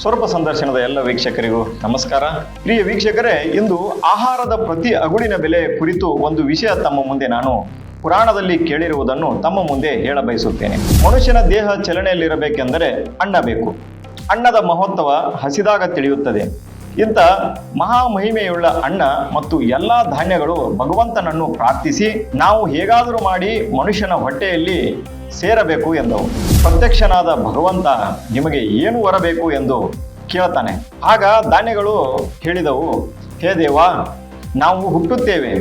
ಸ್ವರೂಪ ಸಂದರ್ಶನದ ಎಲ್ಲ ವೀಕ್ಷಕರಿಗೂ ನಮಸ್ಕಾರ. ಪ್ರಿಯ ವೀಕ್ಷಕರೇ, ಇಂದು ಆಹಾರದ ಪ್ರತಿ ಅಗುಳಿನ ಬೆಲೆ ಕುರಿತು ಒಂದು ವಿಷಯ ತಮ್ಮ ಮುಂದೆ ನಾನು ಪುರಾಣದಲ್ಲಿ ಕೇಳಿರುವುದನ್ನು ತಮ್ಮ ಮುಂದೆ ಹೇಳ ಬಯಸುತ್ತೇನೆ ಮನುಷ್ಯನ ದೇಹ ಚಲನೆಯಲ್ಲಿರಬೇಕೆಂದರೆ ಅನ್ನ ಬೇಕು. ಅನ್ನದ ಮಹತ್ವ ಹಸಿದಾಗ ತಿಳಿಯುತ್ತದೆ. ಇಂಥ ಮಹಾಮಹಿಮೆಯುಳ್ಳ ಅಣ್ಣ ಮತ್ತು ಎಲ್ಲ ಧಾನ್ಯಗಳು ಭಗವಂತನನ್ನು ಪ್ರಾರ್ಥಿಸಿ, ನಾವು ಹೇಗಾದರೂ ಮಾಡಿ ಮನುಷ್ಯನ ಹೊಟ್ಟೆಯಲ್ಲಿ ಸೇರಬೇಕು ಎಂದು ಪ್ರತ್ಯಕ್ಷನಾದ ಭಗವಂತ ನಿಮಗೆ ಏನು ಬರಬೇಕು ಎಂದು ಕೇಳ್ತಾನೆ. ಆಗ ಧಾನ್ಯಗಳು ಹೇಳಿದವು, ಹೇ ದೇವ ನಾವು ಹುಟ್ಟುತ್ತೇವೆ,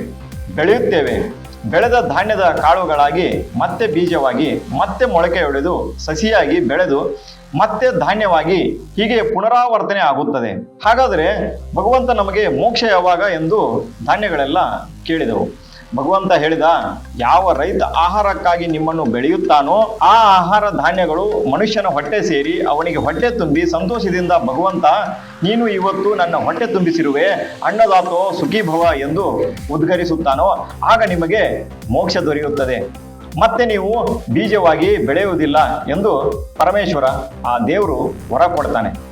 ಬೆಳೆಯುತ್ತೇವೆ. ಬೆಳೆದ ಧಾನ್ಯದ ಕಾಳುಗಳಾಗಿ ಮತ್ತೆ ಬೀಜವಾಗಿ, ಮತ್ತೆ ಮೊಳಕೆ ಹೊಡೆದು ಸಸಿಯಾಗಿ ಬೆಳೆದು, ಮತ್ತೆ ಧಾನ್ಯವಾಗಿ ಹೀಗೆ ಪುನರಾವರ್ತನೆ ಆಗುತ್ತದೆ. ಹಾಗಾದರೆ ಭಗವಂತ ನಮಗೆ ಮೋಕ್ಷ ಯಾವಾಗ? ಎಂದು ಧಾನ್ಯಗಳೆಲ್ಲ ಕೇಳಿದವು. ಭಗವಂತ ಹೇಳಿದ, ಯಾವ ರೈತ ಆಹಾರಕ್ಕಾಗಿ ನಿಮ್ಮನ್ನು ಬೆಳೆಯುತ್ತಾನೋ ಆ ಆಹಾರ ಧಾನ್ಯಗಳು ಮನುಷ್ಯನ ಹೊಟ್ಟೆ ಸೇರಿ ಅವನಿಗೆ ಹೊಟ್ಟೆ ತುಂಬಿ ಸಂತೋಷದಿಂದ ಭಗವಂತ, ನೀನು ಇವತ್ತು ನನ್ನ ಹೊಟ್ಟೆ ತುಂಬಿಸಿರುವೆ, ಅನ್ನದಾತೋ ಸುಖೀಭವ ಎಂದು ಉದ್ಗರಿಸುತ್ತಾನೋ, ಆಗ ನಿಮಗೆ ಮೋಕ್ಷ ದೊರೆಯುತ್ತದೆ. ಮತ್ತೆ ನೀವು ಬೀಜವಾಗಿ ಬೆಳೆಯುವುದಿಲ್ಲ ಎಂದು ಪರಮೇಶ್ವರ ಆ ದೇವರು ಹೊರ ಕೊಡ್ತಾನೆ.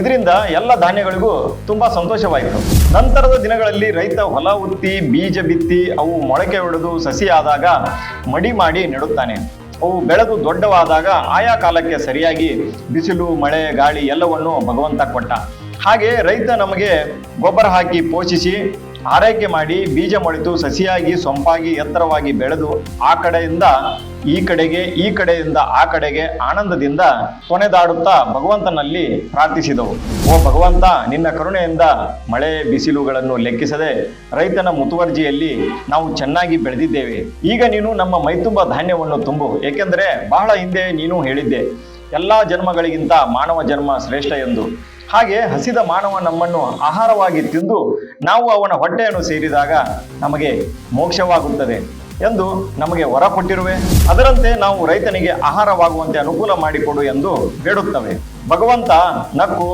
ಇದರಿಂದ ಎಲ್ಲ ಧಾನ್ಯಗಳಿಗೂ ತುಂಬಾ ಸಂತೋಷವಾಯಿತು. ನಂತರದ ದಿನಗಳಲ್ಲಿ ರೈತ ಹೊಲ ಉತ್ತಿ, ಬೀಜ ಬಿತ್ತಿ, ಅವು ಮೊಳಕೆ ಹೊಡೆದು ಸಸಿ ಆದಾಗ ಮಡಿ ಮಾಡಿ ನೆಡುತ್ತಾನೆ. ಅವು ಬೆಳೆದು ದೊಡ್ಡವಾದಾಗ ಆಯಾ ಕಾಲಕ್ಕೆ ಸರಿಯಾಗಿ ಬಿಸಿಲು, ಮಳೆ, ಗಾಳಿ ಎಲ್ಲವನ್ನು ಭಗವಂತ ಕೊಟ್ಟ. ಹಾಗೆ ರೈತ ನಮಗೆ ಗೊಬ್ಬರ ಹಾಕಿ ಪೋಷಿಸಿ ಆರೈಕೆ ಮಾಡಿ ಬೀಜ ಮೊಳೆತು ಸಸಿಯಾಗಿ, ಸೊಂಪಾಗಿ, ಎತ್ತರವಾಗಿ ಬೆಳೆದು ಆ ಕಡೆಯಿಂದ ಈ ಕಡೆಗೆ, ಈ ಕಡೆಯಿಂದ ಆ ಕಡೆಗೆ ಆನಂದದಿಂದ ಕೊನೆದಾಡುತ್ತಾ ಭಗವಂತನಲ್ಲಿ ಪ್ರಾರ್ಥಿಸಿದವು. ಓ ಭಗವಂತ, ನಿನ್ನ ಕರುಣೆಯಿಂದ ಮಳೆ ಬಿಸಿಲುಗಳನ್ನು ಲೆಕ್ಕಿಸದೆ ರೈತನ ಮುತುವರ್ಜಿಯಲ್ಲಿ ನಾವು ಚೆನ್ನಾಗಿ ಬೆಳೆದಿದ್ದೇವೆ. ಈಗ ನೀನು ನಮ್ಮ ಮೈತುಂಬ ಧಾನ್ಯವನ್ನು ತುಂಬು. ಏಕೆಂದರೆ ಬಹಳ ಹಿಂದೆ ನೀನು ಹೇಳಿದ್ದೆ, ಎಲ್ಲ ಜನ್ಮಗಳಿಗಿಂತ ಮಾನವ ಜನ್ಮ ಶ್ರೇಷ್ಠ ಎಂದು. ಹಾಗೆ ಹಸಿದ ಮಾನವ ನಮ್ಮನ್ನು ಆಹಾರವಾಗಿ ತಿಂದು ನಾವು ಅವನ ಹೊಟ್ಟೆಯನ್ನು ಸೇರಿದಾಗ ನಮಗೆ ಮೋಕ್ಷವಾಗುತ್ತದೆ ಎಂದು ನಮಗೆ ವರ ಕೊಟ್ಟಿರುವೆ ಅದರಂತೆ ನಾವು ರೈತನಿಗೆ ಆಹಾರವಾಗುವಂತೆ ಅನುಕೂಲ ಮಾಡಿಕೊಡು ಎಂದು ಬೇಡುತ್ತವೆ. ಭಗವಂತ ನಕ್ಕು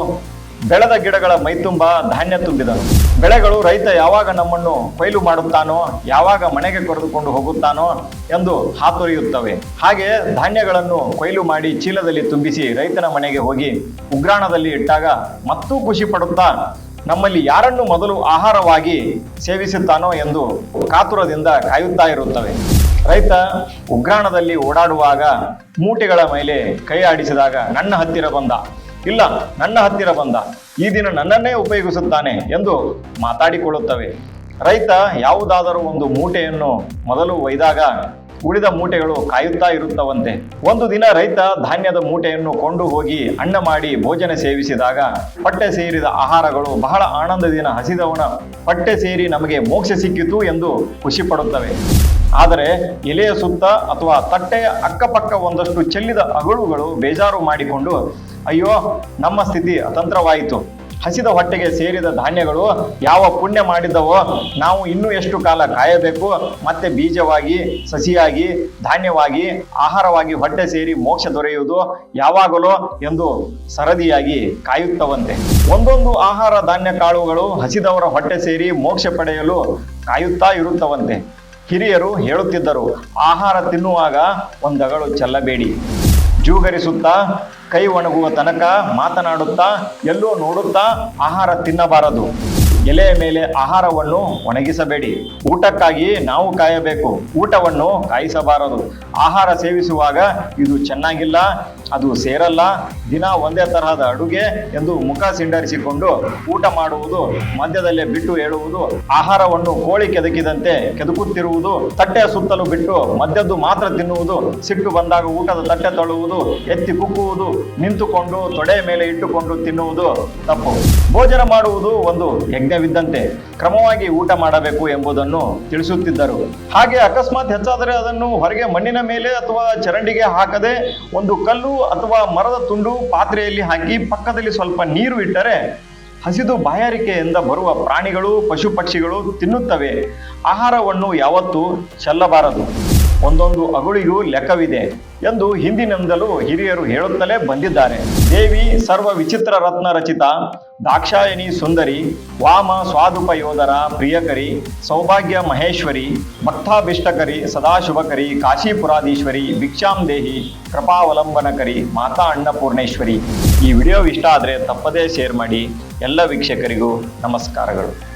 ಬೆಳೆದ ಗಿಡಗಳ ಮೈತುಂಬ ಧಾನ್ಯ ತುಂಬಿದನು. ಬೆಳೆಗಳು ರೈತ ಯಾವಾಗ ನಮ್ಮನ್ನು ಕೊಯ್ಲು ಮಾಡುತ್ತಾನೋ, ಯಾವಾಗ ಮನೆಗೆ ಕರೆದುಕೊಂಡು ಹೋಗುತ್ತಾನೋ ಎಂದು ಹಾತೊರೆಯುತ್ತವೆ. ಹಾಗೆ ಧಾನ್ಯಗಳನ್ನು ಕೊಯ್ಲು ಮಾಡಿ ಚೀಲದಲ್ಲಿ ತುಂಬಿಸಿ ರೈತನ ಮನೆಗೆ ಹೋಗಿ ಉಗ್ರಾಣದಲ್ಲಿ ಇಟ್ಟಾಗ ಮತ್ತೂ ಖುಷಿ ಪಡುತ್ತಾ ನಮ್ಮಲ್ಲಿ ಯಾರನ್ನು ಮೊದಲು ಆಹಾರವಾಗಿ ಸೇವಿಸುತ್ತಾನೋ ಎಂದು ಕಾತುರದಿಂದ ಕಾಯುತ್ತಾ ಇರುತ್ತವೆ. ರೈತ ಉಗ್ರಾಣದಲ್ಲಿ ಓಡಾಡುವಾಗ ಮೂಟೆಗಳ ಮೇಲೆ ಕೈ ಆಡಿಸಿದಾಗ ನನ್ನ ಹತ್ತಿರ ಬಂದ. ಇಲ್ಲ, ನನ್ನ ಹತ್ತಿರ ಬಂದ. ಈ ದಿನ ನನ್ನನ್ನೇ ಉಪಯೋಗಿಸುತ್ತಾನೆ ಎಂದು ಮಾತಾಡಿಕೊಳ್ಳುತ್ತವೆ. ರೈತ ಯಾವುದಾದರೂ ಒಂದು ಮೂಟೆಯನ್ನು ಮೊದಲು ಒಯ್ದಾಗ ಉಳಿದ ಮೂಟೆಗಳು ಕಾಯುತ್ತಾ ಇರುತ್ತವಂತೆ. ಒಂದು ದಿನ ರೈತ ಧಾನ್ಯದ ಮೂಟೆಯನ್ನು ಕೊಂಡು ಹೋಗಿ ಅಣ್ಣ ಮಾಡಿ ಭೋಜನ ಸೇವಿಸಿದಾಗ ಪಟ್ಟೆ ಸೇರಿದ ಆಹಾರಗಳು ಬಹಳ ಆನಂದದಿಂದ ಹಸಿದವನ ಪಟ್ಟೆ ಸೇರಿ ನಮಗೆ ಮೋಕ್ಷ ಸಿಕ್ಕಿತು ಎಂದು ಖುಷಿ ಪಡುತ್ತವೆ ಆದರೆ ಎಲೆಯ ಸುತ್ತ ಅಥವಾ ತಟ್ಟೆಯ ಅಕ್ಕಪಕ್ಕ ಒಂದಷ್ಟು ಚೆಲ್ಲಿದ ಅಗಳುಗಳು ಬೇಜಾರು ಮಾಡಿಕೊಂಡು ಅಯ್ಯೋ, ನಮ್ಮ ಸ್ಥಿತಿ ಅತಂತ್ರವಾಯಿತು. ಹಸಿದ ಹೊಟ್ಟೆಗೆ ಸೇರಿದ ಧಾನ್ಯಗಳು ಯಾವ ಪುಣ್ಯ ಮಾಡಿದವೋ, ನಾವು ಇನ್ನೂ ಎಷ್ಟು ಕಾಲ ಕಾಯಬೇಕು, ಮತ್ತೆ ಬೀಜವಾಗಿ, ಸಸಿಯಾಗಿ, ಧಾನ್ಯವಾಗಿ, ಆಹಾರವಾಗಿ ಹೊಟ್ಟೆ ಸೇರಿ ಮೋಕ್ಷ ದೊರೆಯುವುದು ಯಾವಾಗಲೋ ಎಂದು ಸರದಿಯಾಗಿ ಕಾಯುತ್ತವಂತೆ. ಒಂದೊಂದು ಆಹಾರ ಧಾನ್ಯ ಕಾಳುಗಳು ಹಸಿದವರ ಹೊಟ್ಟೆ ಸೇರಿ ಮೋಕ್ಷ ಪಡೆಯಲು ಕಾಯುತ್ತಾ ಇರುತ್ತವಂತೆ. ಹಿರಿಯರು ಹೇಳುತ್ತಿದ್ದರು, ಆಹಾರ ತಿನ್ನುವಾಗ ಒಂದಗಳು ಚೆಲ್ಲಬೇಡಿ. ಜೂಗರಿಸುತ್ತಾ ಕೈ ಒಣಗುವ ತನಕ ಮಾತನಾಡುತ್ತಾ ಎಲ್ಲೋ ನೋಡುತ್ತಾ ಆಹಾರ ತಿನ್ನಬಾರದು. ಎಲೆಯ ಮೇಲೆ ಆಹಾರವನ್ನು ಒಣಗಿಸಬೇಡಿ. ಊಟಕ್ಕಾಗಿ ನಾವು ಕಾಯಬೇಕು. ಊಟವನ್ನು ಕಾಯಿಸಬಾರದು. ಆಹಾರ ಸೇವಿಸುವಾಗ ಇದು ಚೆನ್ನಾಗಿಲ್ಲ, ಅದು ಸೇರಲ್ಲ. ದಿನ ಒಂದೇ ತರಹದ ಅಡುಗೆ ಎಂದು ಮುಖ ಸಿಂಡರಿಸಿಕೊಂಡು ಊಟ ಮಾಡುವುದು ಮಧ್ಯದಲ್ಲೇ ಬಿಟ್ಟು ಹೇಳುವುದು ಆಹಾರವನ್ನು ಕೋಳಿ ಕೆದಕಿದಂತೆ ಕೆದಕುತ್ತಿರುವುದು, ತಟ್ಟೆಯ ಸುತ್ತಲೂ ಬಿಟ್ಟು ಮಧ್ಯದ್ದು ಮಾತ್ರ ತಿನ್ನುವುದು, ಸಿಟ್ಟು ಬಂದಾಗ ಊಟದ ತಟ್ಟೆ ತೊಳುವುದು, ಎತ್ತಿ ಕುಕ್ಕುವುದು, ನಿಂತುಕೊಂಡು ತೊಡೆಯ ಮೇಲೆ ಇಟ್ಟುಕೊಂಡು ತಿನ್ನುವುದು ತಪ್ಪು. ಭೋಜನ ಮಾಡುವುದು ಒಂದು ಯಜ್ಞವಿದ್ದಂತೆ ಕ್ರಮವಾಗಿ ಊಟ ಮಾಡಬೇಕು ಎಂಬುದನ್ನು ತಿಳಿಸುತ್ತಿದ್ದರು. ಹಾಗೆ ಅಕಸ್ಮಾತ್ ಹೆಚ್ಚಾದರೆ ಅದನ್ನು ಹೊರಗೆ ಮಣ್ಣಿನ ಮೇಲೆ ಅಥವಾ ಚರಂಡಿಗೆ ಹಾಕದೆ ಒಂದು ಕಲ್ಲು ಅಥವಾ ಮರದ ತುಂಡು ಪಾತ್ರೆಯಲ್ಲಿ ಹಾಕಿ ಪಕ್ಕದಲ್ಲಿ ಸ್ವಲ್ಪ ನೀರು ಇಟ್ಟರೆ ಹಸಿದು ಬಾಯಾರಿಕೆಯಿಂದ ಬರುವ ಪ್ರಾಣಿಗಳು ಪಶು ಪಕ್ಷಿಗಳು ತಿನ್ನುತ್ತವೆ. ಆಹಾರವನ್ನು ಯಾವತ್ತೂ ಚೆಲ್ಲಬಾರದು. ಒಂದೊಂದು ಅಗುಳಿಗೂ ಲೆಕ್ಕವಿದೆ ಎಂದು ಹಿಂದಿನಿಂದಲೂ ಹಿರಿಯರು ಹೇಳುತ್ತಲೇ ಬಂದಿದ್ದಾರೆ. ದೇವಿ ಸರ್ವ ವಿಚಿತ್ರ ರತ್ನ ರಚಿತ, ದಾಕ್ಷಾಯಣಿ ಸುಂದರಿ, ವಾಮ ಸ್ವಾದುಪಯೋಧರ ಪ್ರಿಯಕರಿ, ಸೌಭಾಗ್ಯ ಮಹೇಶ್ವರಿ, ಭಕ್ತಾಭಿಷ್ಟಕರಿ, ಸದಾಶುಭಕರಿ, ಕಾಶೀಪುರಾಧೀಶ್ವರಿ ಭಿಕ್ಷಾಂ ದೇಹಿ ಕೃಪಾವಲಂಬನಕರಿ, ಮಾತಾ ಅನ್ನಪೂರ್ಣೇಶ್ವರಿ ಈ ವಿಡಿಯೋ ಇಷ್ಟ ಆದರೆ ತಪ್ಪದೇ ಶೇರ್ ಮಾಡಿ. ಎಲ್ಲ ವೀಕ್ಷಕರಿಗೂ ನಮಸ್ಕಾರಗಳು.